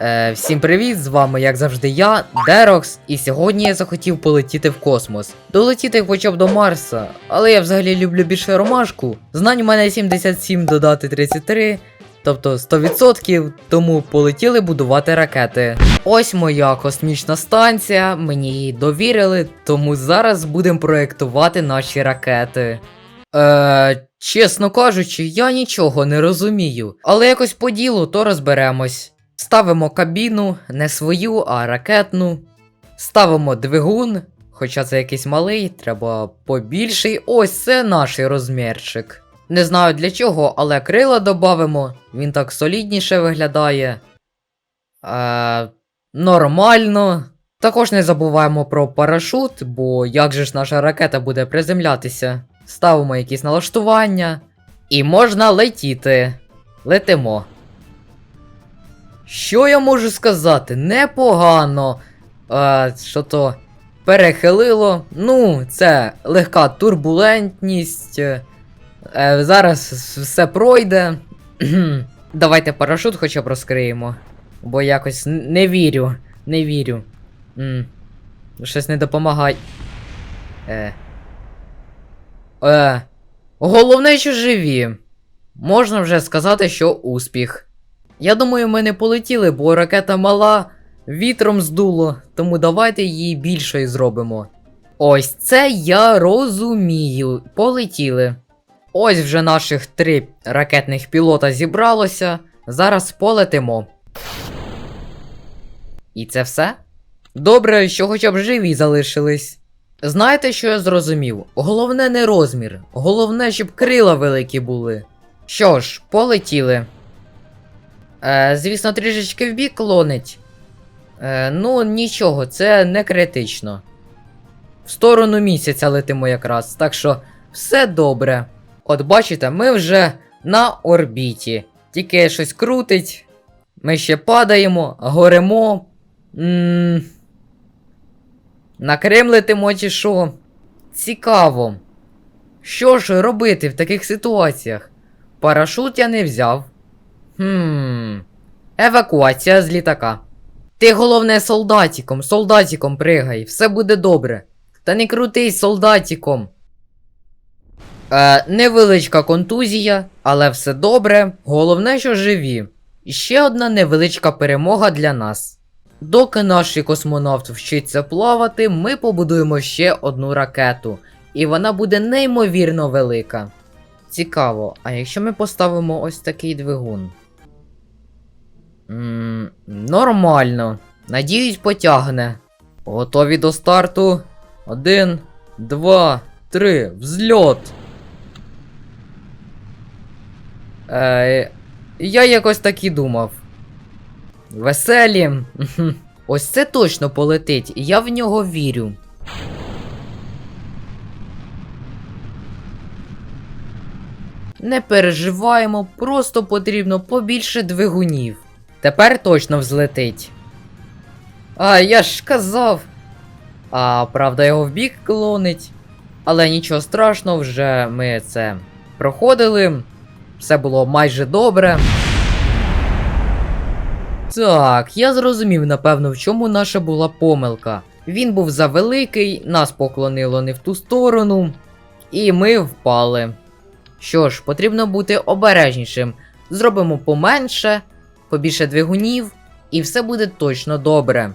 Е, всім привіт! З вами, як завжди, я, Дерокс, і сьогодні я захотів полетіти в космос. Долетіти хоча б до Марса, але я взагалі люблю більше ромашку. Знань у мене 77 додати 33, тобто 100%, тому полетіли будувати ракети. Ось моя космічна станція, мені її довірили, тому зараз будемо проєктувати наші ракети. Е, чесно кажучи, я нічого не розумію, але якось по ділу то розберемось. Ставимо кабіну, не свою, а ракетну. Ставимо двигун, хоча це якийсь малий, треба побільший. Ось це наш розмірчик. Не знаю для чого, але крила додамо, він так солідніше виглядає. Е, нормально. Також не забуваємо про парашут, бо як же ж наша ракета буде приземлятися. Ставимо якісь налаштування. І можна летіти. Летимо. Що я можу сказати? Непогано. А, що то перехилило. Ну, це легка турбулентність. Е, зараз все пройде. Давайте парашут хоча б розкриємо. Бо якось не вірю. Не вірю. М. Щось не допомагай. Е. Е. Головне, що живі. Можна вже сказати, що успіх. Я думаю, ми не полетіли, бо ракета мала, вітром здуло, тому давайте її більшою зробимо. Ось це я розумію. Полетіли. Ось вже наших три ракетних пілота зібралося. Зараз полетимо. І це все? Добре, що хоча б живі залишились. Знаєте, що я зрозумів? Головне не розмір, головне, щоб крила великі були. Що ж, полетіли. Е, звісно, трішечки вбік клонить. Е, ну, нічого, це не критично. В сторону місяця летимо якраз, так що все добре. От бачите, ми вже на орбіті. Тільки щось крутить. Ми ще падаємо, горемо. м на Крим летимо чи що? Цікаво. Що ж робити в таких ситуаціях? Парашут я не взяв. Хм. Евакуація з літака. Ти головне солдатіком, солдатіком пригай, все буде добре. Та не крутись солдатіком. Е, невеличка контузія, але все добре. Головне, що живі. І ще одна невеличка перемога для нас. Доки наш космонавт вчиться плавати, ми побудуємо ще одну ракету, і вона буде неймовірно велика. Цікаво, а якщо ми поставимо ось такий двигун? Ммм, нормально. Надіюсь, потягне. Готові до старту. Один, два, три. Взльот. Е, я якось так і думав. Веселі. Ось це точно полетить, і я в нього вірю. Не переживаємо, просто потрібно побільше двигунів. Тепер точно взлетить. А, я ж казав. А, правда, його в бік клонить. Але нічого страшного, вже ми це проходили. Все було майже добре. Так, я зрозумів, напевно, в чому наша була помилка. Він був завеликий, нас поклонило не в ту сторону, і ми впали. Що ж, потрібно бути обережнішим. Зробимо поменше, побільше двигунів, і все буде точно добре.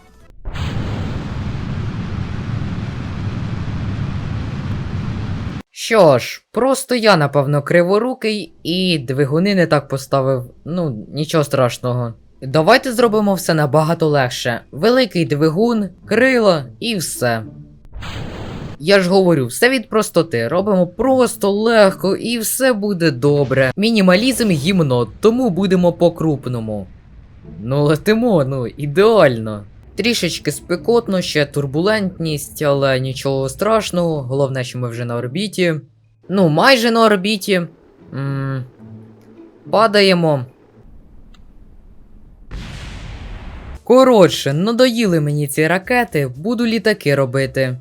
Що ж, просто я, напевно, криворукий і двигуни не так поставив. Ну, нічого страшного. Давайте зробимо все набагато легше. Великий двигун, крила і все. Я ж говорю, все від простоти. Робимо просто легко і все буде добре. Мінімалізм гімно, тому будемо по-крупному. Ну, летимо, ну, ідеально. Трішечки спекотно, ще турбулентність, але нічого страшного. Головне, що ми вже на орбіті. Ну, майже на орбіті. м Падаємо. Коротше, надоїли мені ці ракети, буду літаки робити.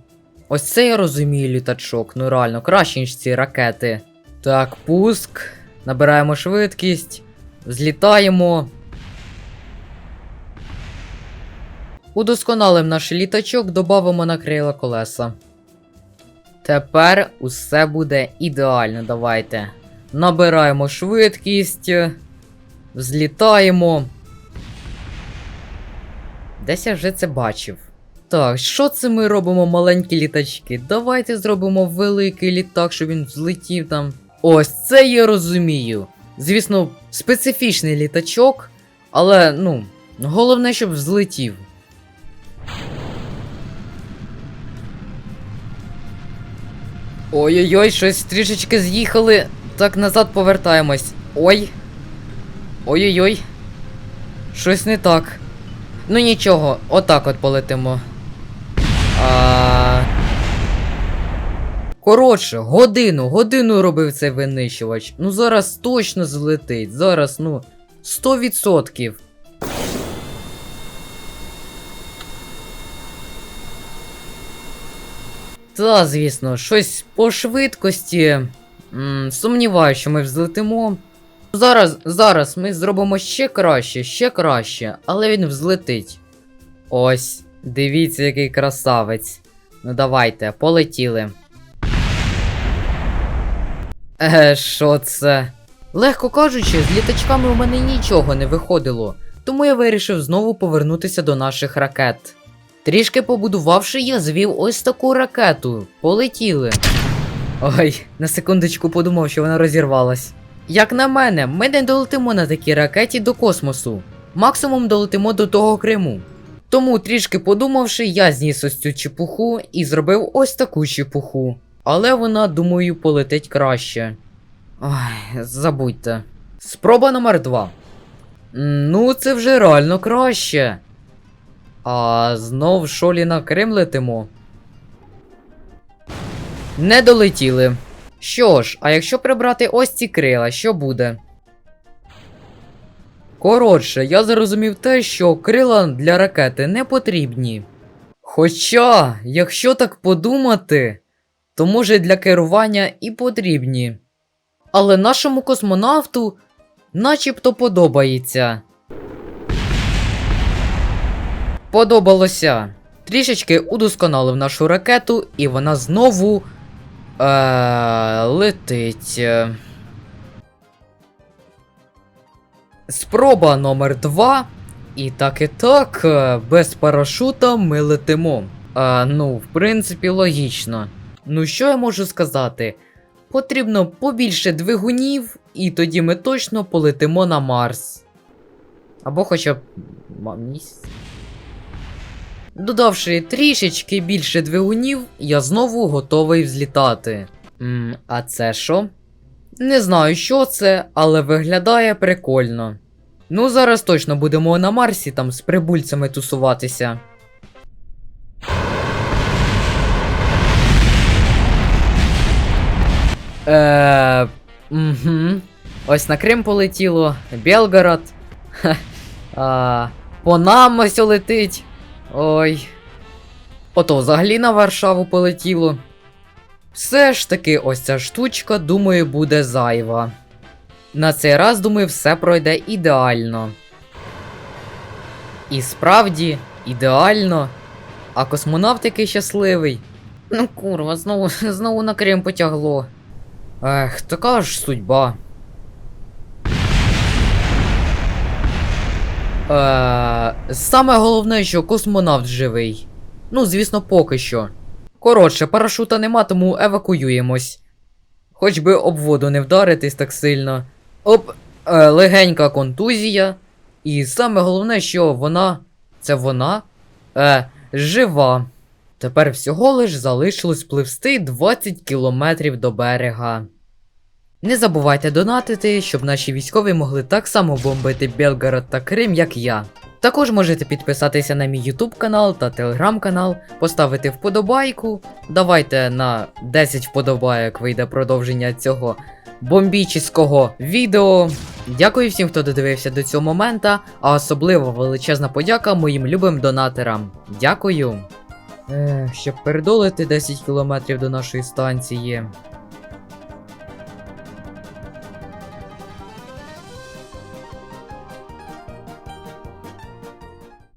Ось це я розумію літачок, ну реально, краще, ніж ці ракети. Так, пуск. Набираємо швидкість. Злітаємо. Удосконалим наш літачок, додамо на крила колеса. Тепер усе буде ідеально, давайте. Набираємо швидкість, взлітаємо. Десь я вже це бачив. Так, що це ми робимо маленькі літачки? Давайте зробимо великий літак, щоб він взлетів там. Ось це я розумію. Звісно, специфічний літачок, але ну, головне, щоб взлетів. Ой-ой-ой, щось трішечки з'їхали. Так, назад повертаємось. Ой. Ой-ой-ой. Щось не так. Ну нічого, отак от полетимо. А... Коротше, годину, годину робив цей винищувач. Ну зараз точно злетить. Зараз, ну, 100%. Та, звісно, щось по швидкості. М, сумніваюся, що ми взлетимо. Зараз, зараз ми зробимо ще краще, ще краще, але він взлетить. Ось, дивіться, який красавець. Ну давайте, полетіли. Е, що це? Легко кажучи, з літачками у мене нічого не виходило, тому я вирішив знову повернутися до наших ракет. Трішки побудувавши, я звів ось таку ракету. Полетіли. Ой, на секундочку подумав, що вона розірвалась. Як на мене, ми не долетимо на такій ракеті до космосу. Максимум долетимо до того Криму. Тому, трішки подумавши, я зніс ось цю чепуху і зробив ось таку чепуху. Але вона, думаю, полетить краще. Ой, забудьте. Спроба номер 2. Ну, це вже реально краще. А знов шолі на Крим летимо. Не долетіли. Що ж, а якщо прибрати ось ці крила, що буде? Коротше, я зрозумів те, що крила для ракети не потрібні. Хоча, якщо так подумати, то може для керування і потрібні. Але нашому космонавту начебто подобається. Подобалося. Трішечки удосконалив нашу ракету, і вона знову е, летить. Спроба номер 2. І так і так, е, без парашута ми летимо. Е, ну, в принципі, логічно. Ну, що я можу сказати? Потрібно побільше двигунів, і тоді ми точно полетимо на Марс. Або хоча б. ма- Додавши трішечки більше двигунів, я знову готовий взлітати. М, а це що? Не знаю, що це, але виглядає прикольно. Ну, зараз точно будемо на Марсі там з прибульцями тусуватися. Е, угу. Ось на Крим полетіло, Белгород. А, по нам ось летить. Ой. Ото взагалі на Варшаву полетіло. Все ж таки, ось ця штучка, думаю, буде зайва. На цей раз, думаю, все пройде ідеально. І справді, ідеально. А космонавт який щасливий. Ну курва, знову, знову на Крим потягло. Ех, така ж судьба. Е, саме головне, що космонавт живий. Ну, звісно, поки що. Коротше, парашута нема, тому евакуюємось. Хоч би об воду не вдаритись так сильно. Оп, е, легенька контузія. І саме головне, що вона. Це вона. Е, жива. Тепер всього лиш залишилось пливсти 20 кілометрів до берега. Не забувайте донатити, щоб наші військові могли так само бомбити Белгород та Крим, як я. Також можете підписатися на мій YouTube канал та телеграм канал, поставити вподобайку. Давайте на 10 вподобайок вийде продовження цього бомбічського відео. Дякую всім, хто додивився до цього момента, а особливо величезна подяка моїм любим донатерам. Дякую. Ех, щоб передолити 10 кілометрів до нашої станції.